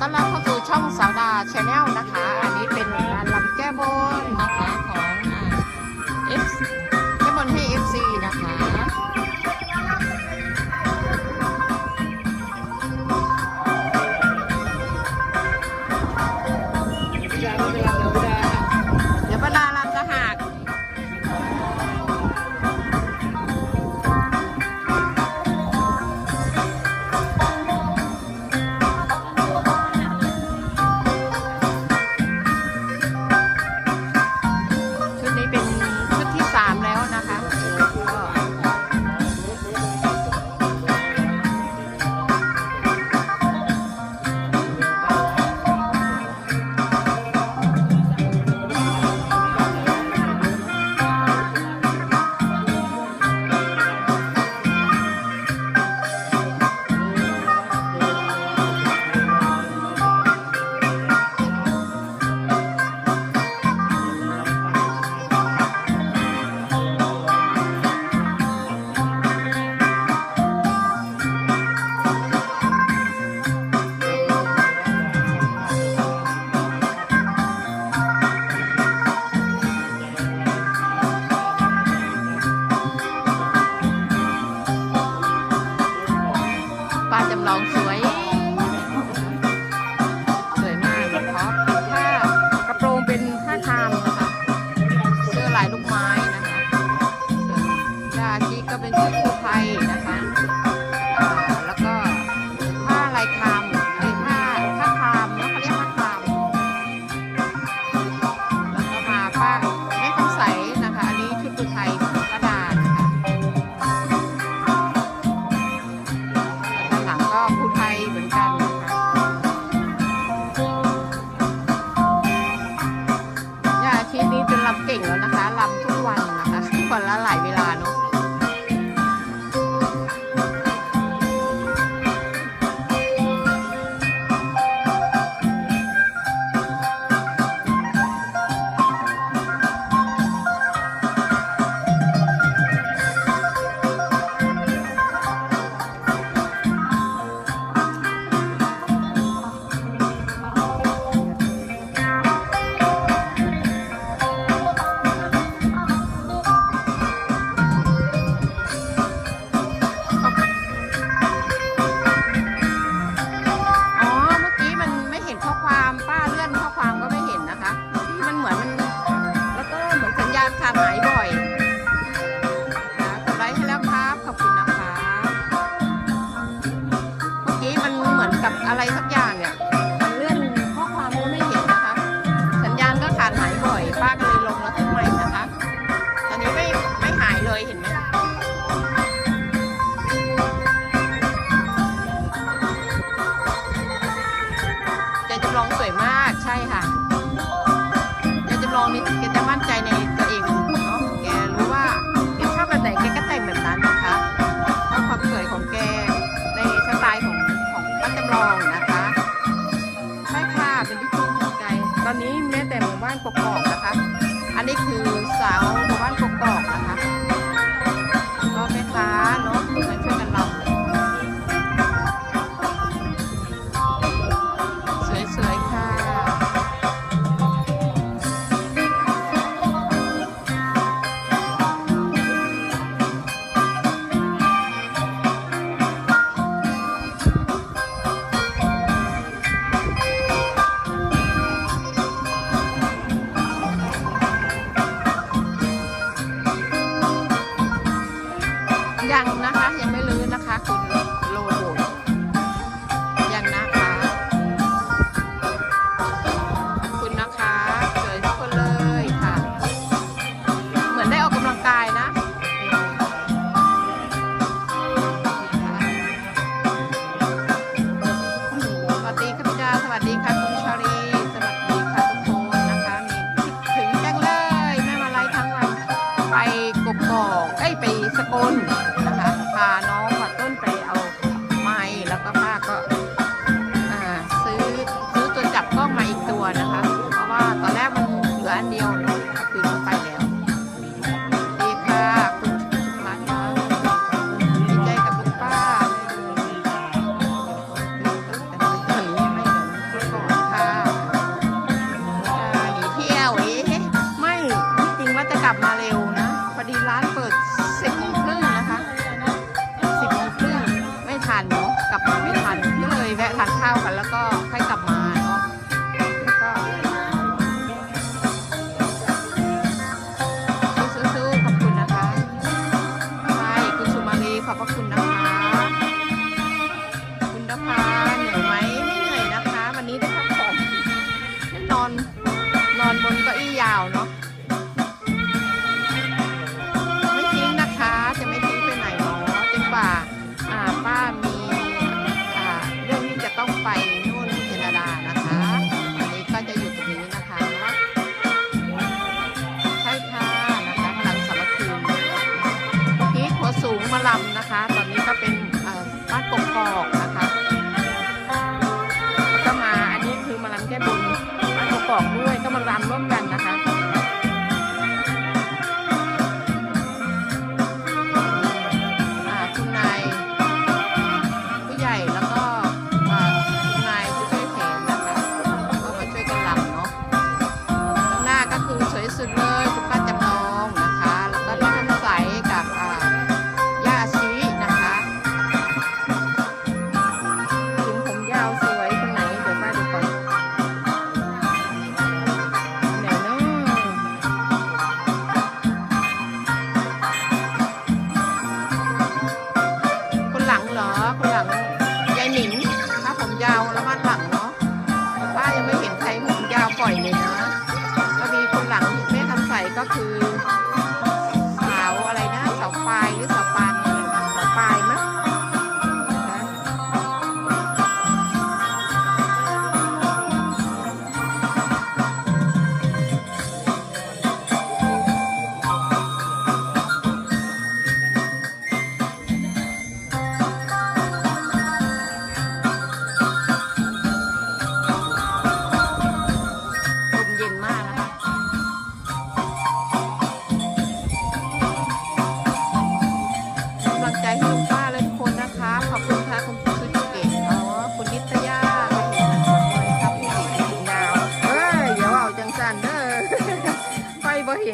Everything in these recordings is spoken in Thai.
ต้อนรับเข้าสู่ช่องสาวดาชาแนลนะคะ อันนี้เป็นำลองสวยมากใช่ค่ะแกจำลองนี้แกจะมั่นใจในตัวเองเนาะแกรู้ว่าแกชอบแบบไหนแกก็แต่งแบบนั้นนะคะเพาความสวยของแกในสไตล์ของของป้าจำลองนะคะใช่ค่ะเป็นที่พึ่งของใจตอนนี้แม่แต่หมู่บ้านกกอกนะคะ อันนี้คือสาวหมู่บ้านกกอกนะคะ 원 ช่ไหมเอากอบด้วยก็มันารำร่วมกันนะคะ Raccoon.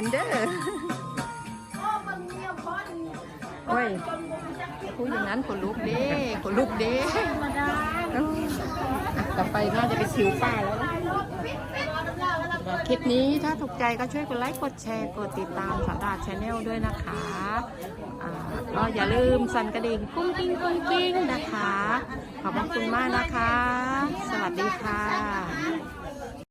นเด้อโอ้ยพูดอย่างนั้นขนลุกเด้ขนลุกเด้กลับไปน่าจะไปชิวป้าแล้วคลิปนี้ถ้าถูกใจก็ช่วยกดไลค์กดแชร์กดติดตามสัมดาชแนลด้วยนะคะก็อย่าลืมสั่นกระดิ่งกุ้งกิ้งกุ้งกิ้งนะคะ ขอบคุณมากนะคะ สวัสดีค่ะ